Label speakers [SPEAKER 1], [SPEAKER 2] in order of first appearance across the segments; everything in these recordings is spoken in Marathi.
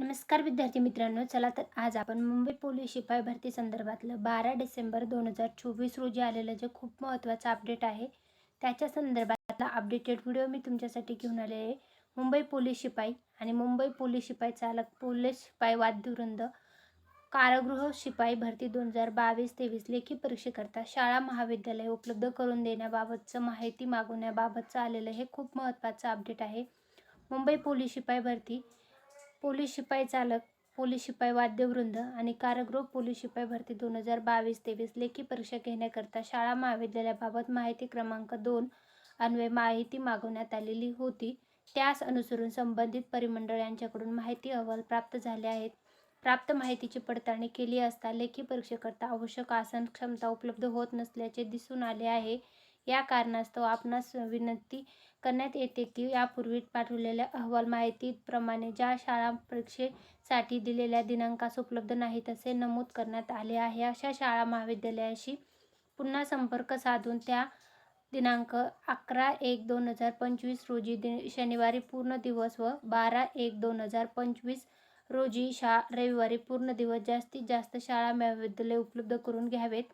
[SPEAKER 1] नमस्कार विद्यार्थी मित्रांनो चला तर आज आपण मुंबई पोलीस शिपाई भरती संदर्भातलं बारा डिसेंबर दोन हजार चोवीस रोजी आलेलं जे खूप महत्त्वाचं अपडेट आहे त्याच्या संदर्भातला अपडेटेड व्हिडिओ मी तुमच्यासाठी घेऊन आले आहे. मुंबई पोलीस शिपाई आणि मुंबई पोलीस शिपाई चालक पोलीस शिपाई वाद्यवृंद कारागृह शिपाई भरती दोन हजार बावीस तेवीस लेखी परीक्षेकरता शाळा महाविद्यालय उपलब्ध करून देण्याबाबतचं माहिती मागवण्याबाबतचं आलेलं हे खूप महत्त्वाचं अपडेट आहे. मुंबई पोलीस शिपाई भरती पोलीस शिपाई चालक पोलीस शिपाई वाद्यवृंद आणि कारागृह पोलीस शिपाई भरती दोन हजार बावीस तेवीस लेखी परीक्षा घेण्याकरता शाळा महाविद्यालयाबाबत माहिती क्रमांक दोन अन्वय माहिती मागवण्यात आलेली होती. त्यास अनुसरून संबंधित परिमंडळ यांच्याकडून माहिती अहवाल प्राप्त झाले आहेत. प्राप्त माहितीची पडताळणी केली असता लेखी परीक्षेकरता आवश्यक आसन क्षमता उपलब्ध होत नसल्याचे दिसून आले आहे. या कारणास्तव आपणास विनंती करण्यात येते की यापूर्वी पाठवलेल्या अहवाल माहितीप्रमाणे ज्या शाळा परीक्षेसाठी दिलेल्या दिनांकास उपलब्ध नाहीत असे नमूद करण्यात आले आहे. अशा शाळा महाविद्यालयाशी पुन्हा संपर्क साधून त्या दिनांक अकरा एक दोन हजार पंचवीस रोजी दि शनिवारी पूर्ण दिवस व बारा एक दोन हजार पंचवीस रोजी शा रविवारी पूर्ण दिवस जास्तीत जास्त शाळा महाविद्यालय उपलब्ध करून घ्यावेत.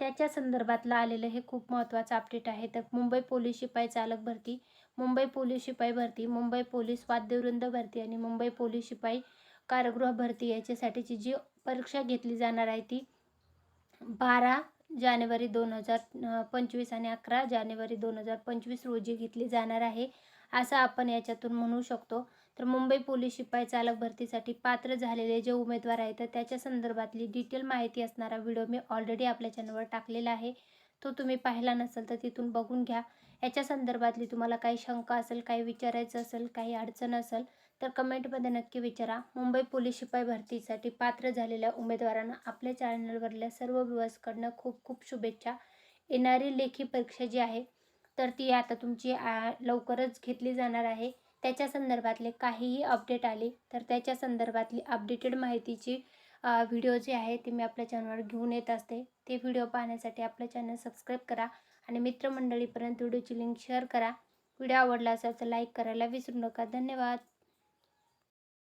[SPEAKER 1] त्याच्या संदर्भातलं आलेलं हे खूप महत्त्वाचं अपडेट आहे. तर मुंबई पोलीस शिपाई चालक भरती मुंबई पोलीस शिपाई भरती मुंबई पोलीस वाद्यवृंद भरती आणि मुंबई पोलीस शिपाई कारागृह भरती याच्यासाठीची जी परीक्षा घेतली जाणार आहे ती बारा जानेवारी दोन हजार पंचवीस आणि अकरा जानेवारी दोन हजार पंचवीस रोजी घेतली जाणार आहे. असं आपण याच्यातून म्हणू शकतो. तर मुंबई पोलीस शिपाई चालक भरतीसाठी पात्र झालेले जे उमेदवार आहेत तर त्याच्या संदर्भातली डिटेल माहिती असणारा व्हिडिओ मी ऑलरेडी आपल्या चॅनलवर टाकलेला आहे. तो तुम्ही पाहिला नसेल तर तिथून बघून घ्या. याच्या संदर्भातली तुम्हाला काही शंका असेल काही विचारायचं असेल काही अडचण असेल तर कमेंटमध्ये नक्की विचारा. मुंबई पोलीस शिपाई भरतीसाठी पात्र झालेल्या उमेदवारांना आपल्या चॅनलवरल्या सर्व व्यूअर्सकडनं खूप खूप शुभेच्छा. येणारी लेखी परीक्षा जी आहे तर ती आता तुमची लवकरच घेतली जाणार आहे. त्याच्या संदर्भातले काहीही अपडेट आले तर त्याच्या संदर्भातली अपडेटेड माहितीची व्हिडिओ जे आहे ते मी आपल्या चॅनलवर घेऊन येत असते. ते व्हिडिओ पाहण्यासाठी आपलं चॅनल सबस्क्राईब करा आणि मित्रमंडळीपर्यंत व्हिडिओची लिंक शेअर करा. व्हिडिओ आवडला असेल तर लाईक करायला विसरू नका. धन्यवाद.